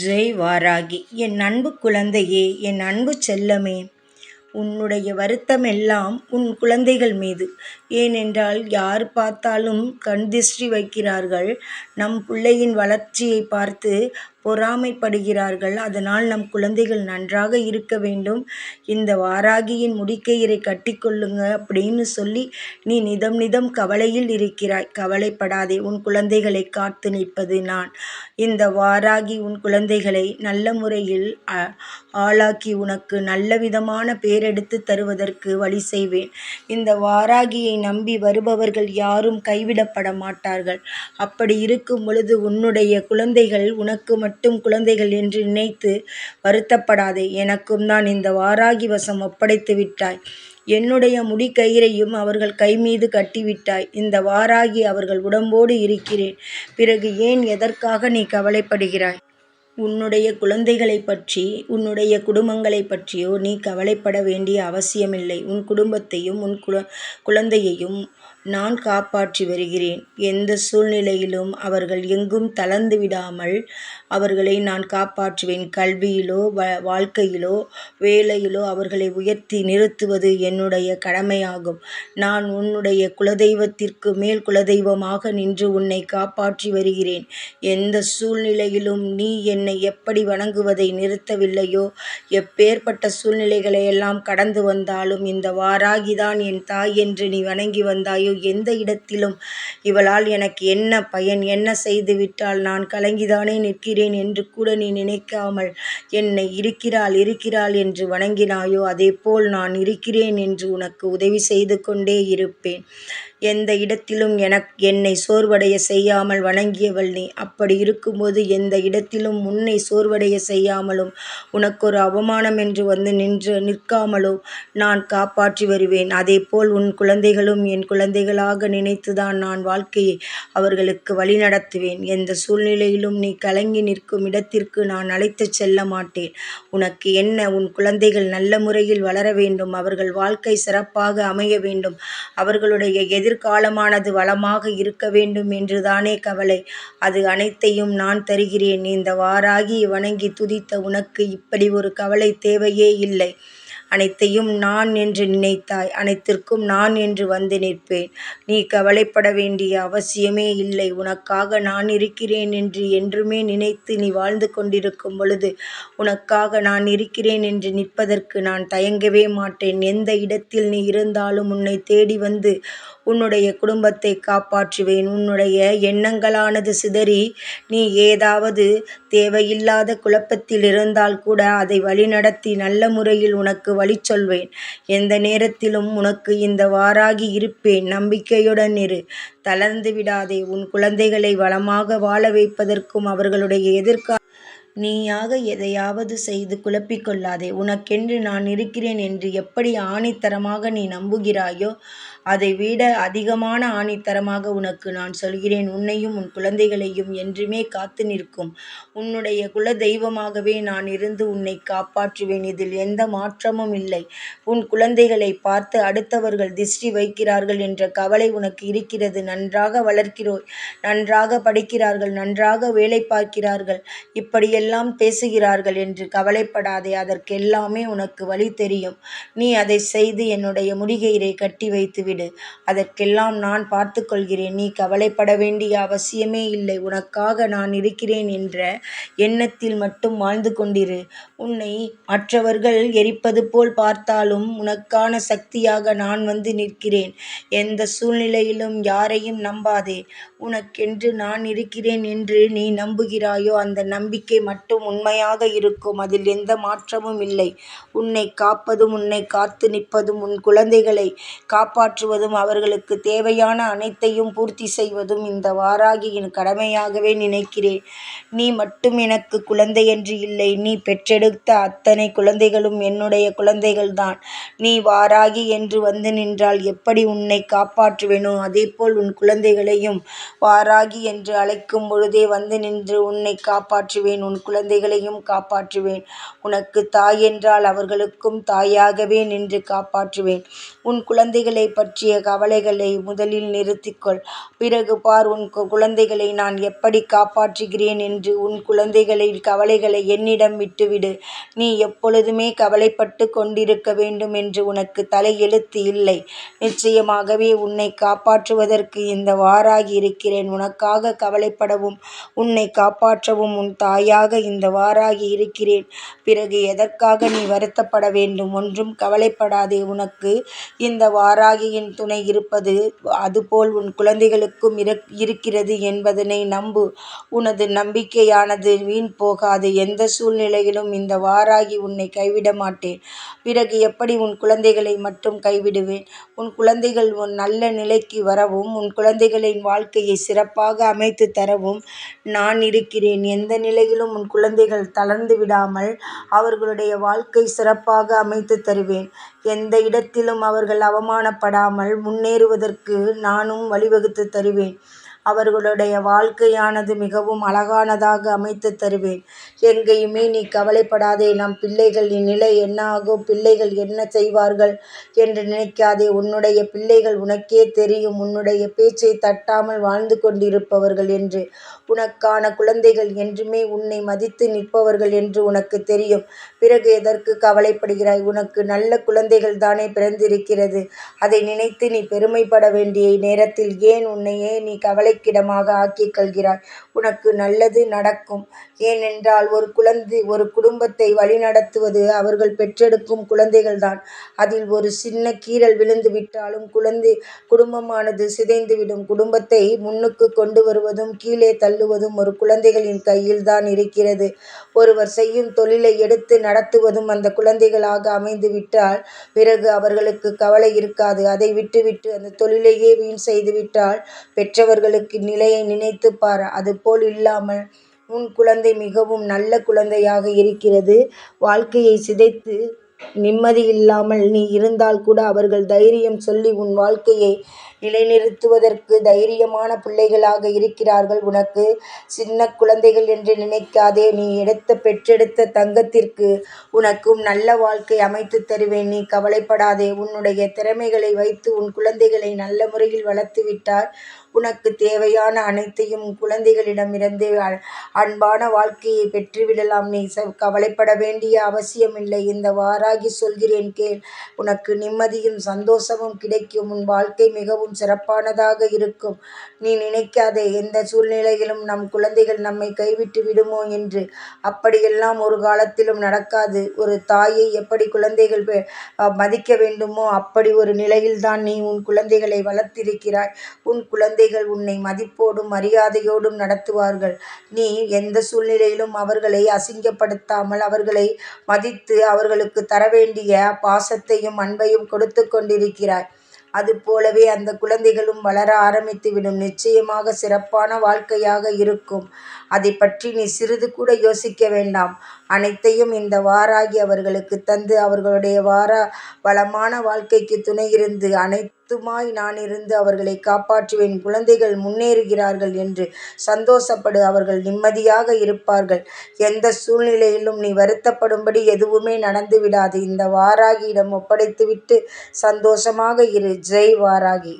ஜெய் வாராகி என் அன்பு குழந்தையே என் அன்பு செல்லமே. உன்னுடைய வருத்தம் எல்லாம் உன் குழந்தைகள் மீது. ஏனென்றால் யார் பார்த்தாலும் கண் திருஷ்டி வைக்கிறார்கள். நம் பிள்ளையின் வளர்ச்சியை பார்த்து பொறாமைப்படுகிறார்கள். அதனால் நம் குழந்தைகள் நன்றாக இருக்க வேண்டும். இந்த வாராகியின் முடிக்கயிறை கட்டிக்கொள்ளுங்க அப்படின்னு சொல்லி நீ நிதம் நிதம் கவலையில் இருக்கிறாய். கவலைப்படாதே உன் குழந்தைகளை காத்து நிற்பது நான். இந்த வாராகி உன் குழந்தைகளை நல்ல முறையில் ஆளாக்கி உனக்கு நல்ல விதமான பேரெடுத்து தருவதற்கு வழி செய்வேன். இந்த வாராகியை நம்பி வருபவர்கள் யாரும் கைவிடப்பட மாட்டார்கள். அப்படி இருக்கும் பொழுது உன்னுடைய குழந்தைகள் உனக்கு மட்டும் மட்டும் குழந்தைகள் என்று நினைத்து வருத்தப்படாதே. எனக்கும் தான் இந்த வாராகி வசம் ஒப்படைத்து விட்டாய். என்னுடைய முடிக்கயிறையும் அவர்கள் கை மீது கட்டிவிட்டாய். இந்த வாராகி அவர்கள் உடம்போடு இருக்கிறேன். பிறகு ஏன் எதற்காக நீ கவலைப்படுகிறாய்? உன்னுடைய குழந்தைகளை பற்றி உன்னுடைய குடும்பங்களை பற்றியோ நீ கவலைப்பட வேண்டிய அவசியமில்லை. உன் குடும்பத்தையும் உன் குழ குழந்தையையும் நான் காப்பாற்றி வருகிறேன். எந்த சூழ்நிலையிலும் அவர்கள் எங்கும் தளர்ந்து விடாமல் அவர்களை நான் காப்பாற்றுவேன். கல்வியிலோ வ வாழ்க்கையிலோ வேலையிலோ அவர்களை உயர்த்தி நிறுத்துவது என்னுடைய கடமையாகும். நான் உன்னுடைய குலதெய்வத்திற்கு மேல் குலதெய்வமாக நின்று உன்னை காப்பாற்றி வருகிறேன். எந்த சூழ்நிலையிலும் நீ என்னை எப்படி வணங்குவதை நிறுத்தவில்லையோ எப்பேற்பட்ட சூழ்நிலைகளை எல்லாம் கடந்து வந்தாலும் இந்த வாராகிதான் என் தாய் என்று நீ வணங்கி வந்தாயோ எந்த இடத்திலும் இவளால் எனக்கு என்ன பயன் என்ன செய்துவிட்டால் நான் கலங்கிதானே நிற்கிறேன் என்று கூட நீ நினைக்காமல் என்னை இருக்கிறாள் இருக்கிறாள் என்று வணங்கினாயோ அதேபோல் நான் இருக்கிறேன் என்று உனக்கு உதவி செய்து கொண்டே இருப்பேன். எந்த இடத்திலும் எனக் என்னை சோர்வடைய செய்யாமல் வணங்கியவள் நீ. அப்படி இருக்கும்போது எந்த இடத்திலும் உன்னை சோர்வடைய செய்யாமலும் உனக்கொரு அவமானம் என்று வந்து நின்று நிற்காமலோ நான் காப்பாற்றி வருவேன். அதேபோல் உன் குழந்தைகளும் என் குழந்தைகளாக நினைத்துதான் நான் வாழ்க்கையை அவர்களுக்கு வழிநடத்துவேன் எந்த சூழ்நிலையிலும் நீ கலங்கி நிற்கும் இடத்திற்கு நான் அழைத்துச் செல்ல மாட்டேன். உனக்கு என்ன உன் குழந்தைகள் நல்ல முறையில் வளர வேண்டும். அவர்கள் வாழ்க்கை சிறப்பாக அமைய வேண்டும். அவர்களுடைய எதிர் எதிர்காலமானது வளமாக இருக்க வேண்டும் என்றுதானே கவலை. அது அனைத்தையும் நான் தருகிறேன். இந்த வாராகி வணங்கி துதித்த உனக்கு இப்படி ஒரு கவலை தேவையே இல்லை. அனைத்தையும் நான் என்று நினைத்தாய். அனைத்திற்கும் நான் என்று வந்து நிற்பேன். நீ கவலைப்பட வேண்டிய அவசியமே இல்லை. உனக்காக நான் இருக்கிறேன் என்று என்றுமே நினைத்து நீ வாழ்ந்து கொண்டிருக்கும் பொழுது உனக்காக நான் இருக்கிறேன் என்று நிற்பதற்கு நான் தயங்கவே மாட்டேன். எந்த இடத்தில் நீ இருந்தாலும் உன்னை தேடி வந்து உன்னுடைய குடும்பத்தை காப்பாற்றுவேன். உன்னுடைய எண்ணங்களானது சிதறி நீ ஏதாவது தேவையில்லாத குழப்பத்தில் இருந்தால் கூட அதை வழிநடத்தி நல்ல முறையில் உனக்கு வழி சொல்வேன். எந்த நேரத்திலும் உனக்கு இந்த வாராகி இருப்பேன். நம்பிக்கையுடன் இரு. தளர்ந்து விடாதே. உன் குழந்தைகளை வளமாக வாழ வைப்பதற்கும் அவர்களுடைய எதிர்கால நீயாக எதையாவது செய்து குழப்பிக்கொள்ளாதே உனக்கென்று நான் இருக்கிறேன் என்று எப்படி ஆணித்தரமாக நீ நம்புகிறாயோ அதை விட அதிகமான ஆணித்தரமாக உனக்கு நான் சொல்கிறேன் உன்னையும் உன் குழந்தைகளையும் என்றுமே காத்து நிற்கும். உன்னுடைய குல தெய்வமாகவே நான் இருந்து உன்னை காப்பாற்றுவேன் இதில் எந்த மாற்றமும் இல்லை. உன் குழந்தைகளை பார்த்து அடுத்தவர்கள் திருஷ்டி வைக்கிறார்கள் என்ற கவலை உனக்கு இருக்கிறது. நன்றாக வளர்க்கிறோய் நன்றாக படிக்கிறார்கள் நன்றாக வேலை பார்க்கிறார்கள் இப்படியெல்லாம் பேசுகிறார்கள் என்று கவலைப்படாதே அதற்கெல்லாமே உனக்கு வழி தெரியும். நீ அதை செய்து என்னுடைய முடிகயிறை கட்டி வைத்து விடு. அதற்கெல்லாம் நான் பார்த்து கொள்கிறேன் நீ கவலைப்பட வேண்டிய அவசியமே இல்லை. உனக்காக நான் இருக்கிறேன் என்ற எண்ணத்தில் மட்டும் வாழ்ந்து கொண்டிரு. உன்னை மற்றவர்கள் எரிப்பது போல் பார்த்தாலும் உனக்கான சக்தியாக நான் வந்து நிற்கிறேன். எந்த சூழ்நிலையிலும் யாரையும் நம்பாதே. உனக்கென்று நான் இருக்கிறேன் என்று நீ நம்புகிறாயோ அந்த நம்பிக்கை மட்டும் உண்மையாக இருக்கும். அதில் எந்த மாற்றமும் இல்லை. உன்னை காப்பதும் உன்னை காத்து நிற்பதும் உன் குழந்தைகளை காப்பாற்றுவதும் அவர்களுக்கு தேவையான அனைத்தையும் பூர்த்தி செய்வதும் இந்த வாராகியின் கடமையாகவே நினைக்கிறேன். நீ மட்டும் எனக்கு குழந்தை என்று இல்லை நீ பெற்றெடுத்த அத்தனை குழந்தைகளும் என்னுடைய குழந்தைகள்தான். நீ வாராகி என்று வந்து நின்றால் எப்படி உன்னை காப்பாற்றுவேனோ? அதேபோல் உன் குழந்தைகளையும் வாராகி என்று அழைக்கும் பொழுதே வந்து நின்று உன்னை காப்பாற்றுவேன் உன் குழந்தைகளையும் காப்பாற்றுவேன். உனக்கு தாய் என்றால் அவர்களுக்கும் தாயாகவே நின்று காப்பாற்றுவேன். உன் குழந்தைகளை பற்றி பற்றிய கவலைகளை முதலில் நிறுத்திக்கொள். பிறகு பார் உன் குழந்தைகளை நான் எப்படிக் காப்பாற்றுகிறேன் என்று. உன் குழந்தைகளின் கவலைகளை என்னிடம் விட்டுவிடு. நீ எப்பொழுதுமே கவலைப்பட்டுக் கொண்டிருக்க வேண்டும் என்று உனக்குத் தலையெழுத்து இல்லை. நிச்சயமாகவே உன்னைக் காப்பாற்றுவதற்கு இந்த வாராகி இருக்கிறேன். உனக்காகக் கவலைப்படவும் உன்னைக் காப்பாற்றவும் உன் தாயாக இந்த வாராகி இருக்கிறேன். பிறகு எதற்காக நீ வருத்தப்பட வேண்டும்? ஒன்றும் கவலைப்படாதே. உனக்கு இந்த வாராகியின் துணை இருப்பது அதுபோல் உன் குழந்தைகளுக்கும் இருக்கிறது என்பதனை நம்பு. உனது நம்பிக்கையானது வீண் போகாது. எந்த சூழ்நிலையிலும் இந்த வாராகி உன்னை கைவிட மாட்டேன். பிறகு எப்படி உன் குழந்தைகளை மட்டும் கைவிடுவேன்? உன் குழந்தைகள் உன் நல்ல நிலைக்கு வரவும் உன் குழந்தைகளின் வாழ்க்கையை சிறப்பாக அமைத்து தரவும் நான் இருக்கிறேன். எந்த நிலையிலும் உன் குழந்தைகள் தளர்ந்து விடாமல் அவர்களுடைய வாழ்க்கை சிறப்பாக அமைத்து தருவேன். எந்த இடத்திலும் அவர்கள் அவமானப்படாமல் முன்னேறுவதற்கு நானும் வழிவகுத்துத் தருவேன். அவர்களுடைய வாழ்க்கையானது மிகவும் அழகானதாக அமைத்துத் தருவேன். எங்கேயுமே நீ கவலைப்படாதே. நம் பிள்ளைகளின் நிலை என்ன ஆகும்? பிள்ளைகள் என்ன செய்வார்கள்? என்று நினைக்காதே. உன்னுடைய பிள்ளைகள் உனக்கே தெரியும் உன்னுடைய பேச்சை தட்டாமல் வாழ்ந்து கொண்டிருப்பவர்கள் என்று. உனக்கான குழந்தைகள் என்றுமே உன்னை மதித்து நிற்பவர்கள் என்று உனக்கு தெரியும். பிறகு எதற்கு கவலைப்படுகிறாய்? உனக்கு நல்ல குழந்தைகள் தானே பிறந்திருக்கிறது. அதை நினைத்து நீ பெருமைப்பட வேண்டிய நேரத்தில் ஏன் உன்னையே நீ கவலை கவலைக்கிடமாக ஆக்கிக் கொள்கிறாய்? உனக்கு நல்லது நடக்கும். ஏனென்றால் ஒரு குழந்தை ஒரு குடும்பத்தை வழிநடத்துவது அவர்கள் பெற்றெடுக்கும் குழந்தைகள்தான். அதில் ஒரு சின்ன கீறல் விழுந்து விட்டாலும் குழந்தை குடும்பமானது சிதைந்துவிடும். குடும்பத்தை முன்னுக்கு கொண்டு வருவதும் கீழே தள்ளுவதும் ஒரு குழந்தைகளின் கையில்தான் இருக்கிறது. ஒருவர் செய்யும் தொழிலை எடுத்து நடத்துவதும் அந்த குழந்தைகளாக அமைந்துவிட்டால் பிறகு அவர்களுக்கு கவலை இருக்காது. அதை விட்டுவிட்டு அந்த தொழிலையே வீண் செய்துவிட்டால் பெற்றவர்களுக்கு பெற்றவர்களின் நிலையை நினைத்துப் பார். அதுபோல் இல்லாமல் உன் குழந்தை மிகவும் நல்ல குழந்தையாக இருக்கிறது. வாழ்க்கையை சிதைத்து நிம்மதியில்லாமல் நீ இருந்தால் கூட அவர்கள் தைரியம் சொல்லி உன் வாழ்க்கையை நிலைநிறுத்துவதற்கு தைரியமான பிள்ளைகளாக இருக்கிறார்கள். உனக்கு சின்ன குழந்தைகள் என்று நினைக்காதே. நீ எடுத்த பெற்றெடுத்த தங்கத்திற்கு உனக்கும் நல்ல வாழ்க்கை அமைத்துத் தருவேன். நீ கவலைப்படாதே. உன்னுடைய திறமைகளை வைத்து உன் குழந்தைகளை நல்ல முறையில் வளர்த்துவிட்டால் உனக்கு தேவையான அனைத்தையும் குழந்தைகளிடமிருந்து குழந்தைகளிடமிருந்தே அன்பான வாழ்க்கையை பெற்றுவிடலாம். நீ கவலைப்பட வேண்டிய அவசியமில்லை. இந்த வாராகி சொல்கிறேன் கேள். உனக்கு நிம்மதியும் சந்தோஷமும் கிடைக்கும். உன் வாழ்க்கை மிகவும் சிறப்பானதாக இருக்கும். நீ நினைக்காதே எந்த சூழ்நிலையிலும் நம் குழந்தைகள் நம்மை கைவிட்டு விடுமோ என்று. அப்படியெல்லாம் ஒரு காலத்திலும் நடக்காது. ஒரு தாயை எப்படி குழந்தைகள் மதிக்க வேண்டுமோ அப்படி ஒரு நிலையில்தான் நீ உன் குழந்தைகளை வளர்த்திருக்கிறாய். உன் குழந்தைகள் உன்னை மதிப்போடும் மரியாதையோடும் நடத்துவார்கள். நீ எந்த சூழ்நிலையிலும் அவர்களை அசிங்கப்படுத்தாமல் அவர்களை மதித்து அவர்களுக்கு தர வேண்டிய பாசத்தையும் அன்பையும் கொடுத்து கொண்டிருக்கிறாய். அதுபோலவே அந்த குழந்தைகளும் வளர ஆரம்பித்துவிடும். நிச்சயமாக சிறப்பான வாழ்க்கையாக இருக்கும். அதை பற்றி நீ சிறிது கூட யோசிக்க வேண்டாம். அனைத்தையும் இந்த வாராகி அவர்களுக்கு தந்து அவர்களுடைய வாரா வளமான வாழ்க்கைக்கு துணை இருந்து அனை துணையிருந்து நான் நானிருந்து அவர்களை காப்பாற்றுவேன். குழந்தைகள் முன்னேறுகிறார்கள் என்று சந்தோஷப்படு. அவர்கள் நிம்மதியாக இருப்பார்கள். எந்த சூழ்நிலையிலும் நீ வருத்தப்படும்படி எதுவுமே நடந்துவிடாது. இந்த வாராகியிடம் ஒப்படைத்துவிட்டு சந்தோஷமாக இரு. ஜெய் வாராகி.